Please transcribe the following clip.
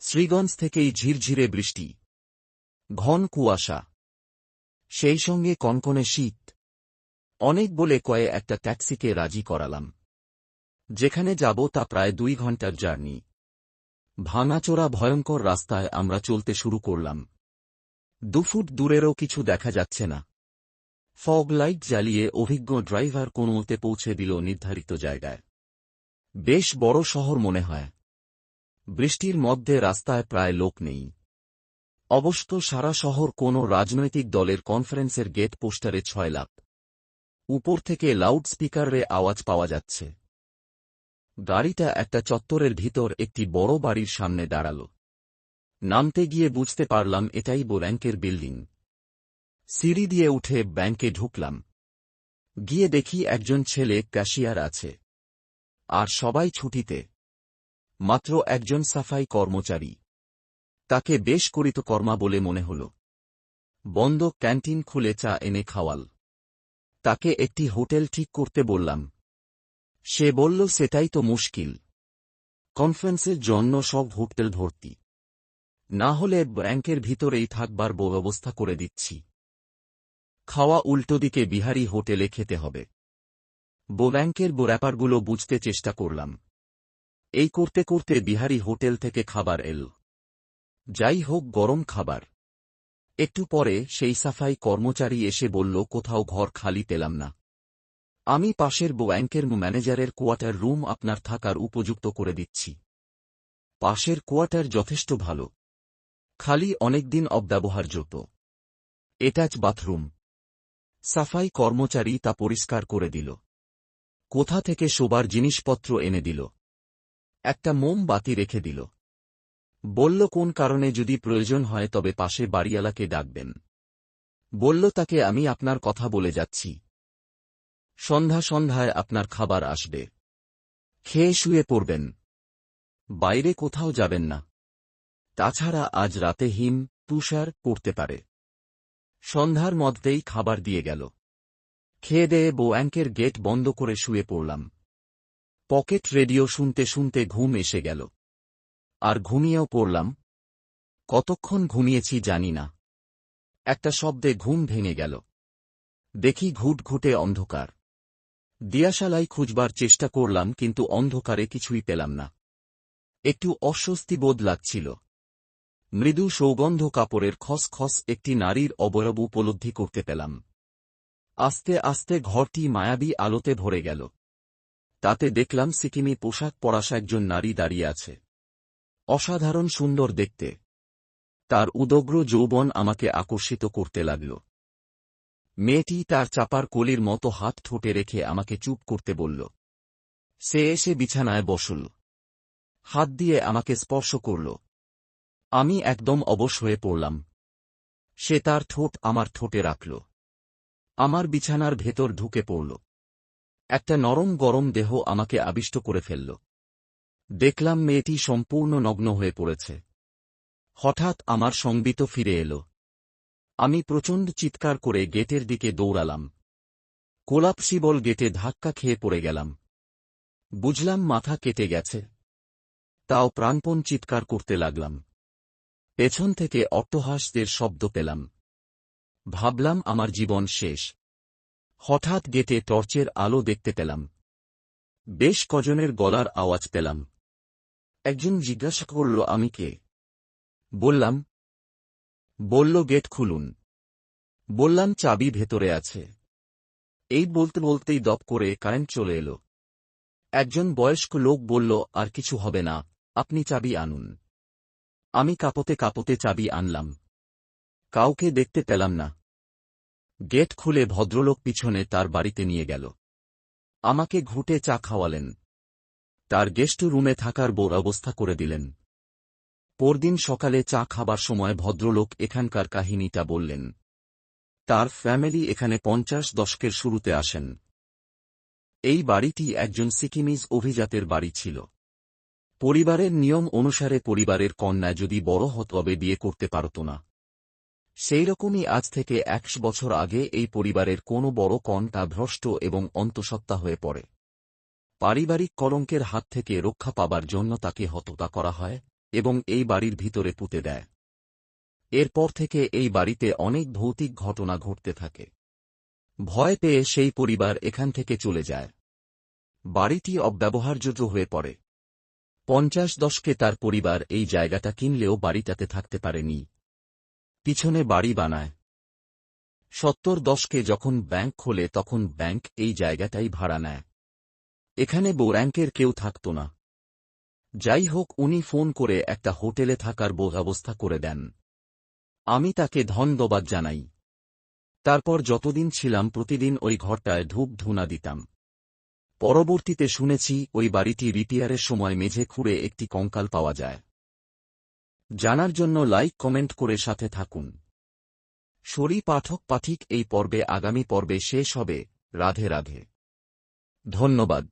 শ্রীগঞ্জ থেকেই ঝিরঝিরে বৃষ্টি। ঘন কুয়াশা। সেই সঙ্গে কনকনে শীত। অনেক বলে কয়ে একটা ট্যাক্সিকে রাজি করালাম। যেখানে যাব তা প্রায় দুই ঘণ্টার জার্নি। ভাঙাচোরা ভয়ঙ্কর রাস্তায় আমরা চলতে শুরু করলাম। দুফুট দূরেরও কিছু দেখা যাচ্ছে না। ফগ লাইট জ্বালিয়ে অভিজ্ঞ ড্রাইভার কোনোমতে পৌঁছে দিল নির্ধারিত জায়গায়। বেশ বড় শহর মনে হয়। বৃষ্টির মধ্যে রাস্তায় প্রায় লোক নেই। অবশ্য সারা শহর কোনো রাজনৈতিক দলের কনফারেন্সের গেট পোস্টারে ছয় লাখ। উপর থেকে লাউড স্পিকারে আওয়াজ পাওয়া যাচ্ছে। গাড়িটা একটা চত্বরের ভিতর একটি বড় বাড়ির সামনে দাঁড়াল। নামতে গিয়ে বুঝতে পারলাম এটাই ব্যাংকের বিল্ডিং। সিঁড়ি দিয়ে উঠে ব্যাংকে ঢুকলাম। গিয়ে দেখি একজন ছেলে ক্যাশিয়ার আছে। আর সবাই ছুটিতে। মাত্র একজন সাফাই কর্মচারী। তাকে বেশ করিত কর্মা বলে মনে হল। বন্ধ ক্যান্টিন খুলে চা এনে খাওয়াল। তাকে একটি হোটেল ঠিক করতে বললাম। সে বলল, সেটাই তো মুশকিল। কনফারেন্সের জন্য সব হোটেল ভর্তি। না হলে ব্যাংকের ভিতরেই থাকবার ব্যবস্থা করে দিচ্ছি। খাওয়া উল্টো দিকে বিহারি হোটেলে খেতে হবে। ব্যাংকের ব্যাপারগুলো বুঝতে চেষ্টা করলাম। এই করতে করতে বিহারি হোটেল থেকে খাবার এল। যাই হোক, গরম খাবার। একটু পরে সেই সাফাই কর্মচারী এসে বলল, কোথাও ঘর খালি পেলাম না। আমি পাশের ব্যাংকের ম্যানেজারের কোয়ার্টার রুম আপনার থাকার উপযুক্ত করে দিচ্ছি। পাশের কোয়ার্টার যথেষ্ট ভালো। খালি অনেকদিন অব্যবহারযোগ্য। Attach bathroom. সাফাই কর্মচারী তা পরিষ্কার করে দিল। কোথা থেকে শোবার জিনিসপত্র এনে দিল। একটা মোম বাতি রেখে দিল। বলল, কোন কারণে যদি প্রয়োজন হয়, তবে পাশে বাড়িওয়ালাকে ডাকবেন। বলল, তাকে আমি আপনার কথা বলে যাচ্ছি। সন্ধ্যা সন্ধ্যায় আপনার খাবার আসবে। খেয়ে শুয়ে পড়বেন। বাইরে কোথাও যাবেন না। তাছাড়া আজ রাতে হিম, তুষার পড়তে পারে। সন্ধ্যার মধ্যেই খাবার দিয়ে গেল। খেয়ে দেয়ে বোয়াঙ্কের গেট বন্ধ করে শুয়ে পড়লাম। পকেট রেডিও শুনতে শুনতে ঘুম এসে গেল। আর ঘুমিয়েও পড়লাম। কতক্ষণ ঘুমিয়েছি জানি না। একটা শব্দে ঘুম ভেঙে গেল। দেখি ঘুট ঘুটে অন্ধকার। দিয়াশালাই খুঁজবার চেষ্টা করলাম, কিন্তু অন্ধকারে কিছুই পেলাম না। একটু অস্বস্তি বোধ লাগছিল। মৃদু সৌগন্ধ কাপড়ের খস খস একটি নারীর অবয়ব উপলব্ধি করতে পেলাম। আস্তে আস্তে ঘরটি মায়াবী আলোতে ভরে গেল। তাতে দেখলাম সিকিমি পোশাক পরাশা একজন নারী দাঁড়িয়ে আছে। অসাধারণ সুন্দর দেখতে। তার উদগ্র যৌবন আমাকে আকর্ষিত করতে লাগল। মেয়েটি তার চাপার কলির মতো হাত ঠোঁটে রেখে আমাকে চুপ করতে বলল, সে এসে বিছানায় বসল। হাত দিয়ে আমাকে স্পর্শ করল। আমি একদম অবশ হয়ে পড়লাম। সে তার ঠোঁট আমার ঠোঁটে রাখল। আমার বিছানার ভেতর ঢুকে পড়ল। একটা নরম গরম দেহ আমাকে আবিষ্ট করে ফেলল। দেখলাম মেয়েটি সম্পূর্ণ নগ্ন হয়ে পড়েছে। হঠাৎ আমার সংবিত ফিরে এল। আমি প্রচণ্ড চিৎকার করে গেটের দিকে দৌড়ালাম। কোলাপসিবল গেটে ধাক্কা খেয়ে পড়ে গেলাম। বুঝলাম মাথা কেটে গেছে। তাও প্রাণপণ চিৎকার করতে লাগলাম। পেছন থেকে অট্টহাসদের শব্দ পেলাম। ভাবলাম আমার জীবন শেষ। হঠাৎ গেটে টর্চের আলো দেখতে পেলাম। বেশ কজনের গলার আওয়াজ পেলাম। একজন জিজ্ঞাসা করল, আমি কে? বললাম, বলল, গেট খুলুন। বললাম, চাবি ভেতরে আছে। এই বলতে বলতেই দপ করে কারেন্ট চলে এলো। একজন বয়স্ক লোক বলল, আর কিছু হবে না, আপনি চাবি আনুন। আমি কাপতে কাপতে চাবি আনলাম। কাউকে দেখতে পেলাম না। গেট খুলে ভদ্রলোক পিছনে তার বাড়িতে নিয়ে গেল। আমাকে ঘুটে চা খাওয়ালেন। তার গেস্ট রুমে থাকার বোর অবস্থা করে দিলেন। পরদিন সকালে চা খাবার সময় ভদ্রলোক এখানকার কাহিনীটা বললেন। তার ফ্যামিলি এখানে পঞ্চাশ দশকের শুরুতে আসেন। এই বাড়িটি একজন সিকিমিজ অভিজাতের বাড়ি ছিল। পরিবারের নিয়ম অনুসারে পরিবারের কন্যা যদি বড় হত তবে বিয়ে করতে পারত না। সেই রকমই আজ থেকে একশ বছর আগে এই পরিবারের কোনো বড় কন্যা ভ্রষ্ট এবং অন্তঃসত্ত্বা হয়ে পড়ে। পারিবারিক কলঙ্কের হাত থেকে রক্ষা পাবার জন্য তাকে হততা করা হয় এবং এই বাড়ির ভিতরে পুঁতে দেয়। এরপর থেকে এই বাড়িতে অনেক ভৌতিক ঘটনা ঘটতে থাকে। ভয় পেয়ে সেই পরিবার এখান থেকে চলে যায়। বাড়িটি অব্যবহারযোগ্য হয়ে পড়ে। পঞ্চাশ দশকে তার পরিবার এই জায়গাটা কিনলেও বাড়িটাতে থাকতে পারেনি। পিছনে বাড়ি বানায়। সত্তর দশকে যখন ব্যাংক খোলে তখন ব্যাংক এই জায়গাটাই ভাড়া নেয়। এখানে বোর্যাঙ্কের কেউ থাকত না। যাই হোক, উনি ফোন করে একটা হোটেলে থাকার ব্যবস্থা করে দেন। আমি তাকে ধন্যবাদ জানাই। তারপর যতদিন ছিলাম প্রতিদিন ওই ঘরটায় ধূপ ধুনা দিতাম। পরবর্তীতে শুনেছি ওই বাড়িটি রিপেয়ারের সময় মেঝে খুঁড়ে একটি কঙ্কাল পাওয়া যায়। জানার জন্য লাইক, কমেন্ট করে সাথে থাকুন। শরী পাঠক পাঠিক, এই পর্বে, আগামী পর্বে শেষ হবে। রাধে রাধে। ধন্যবাদ।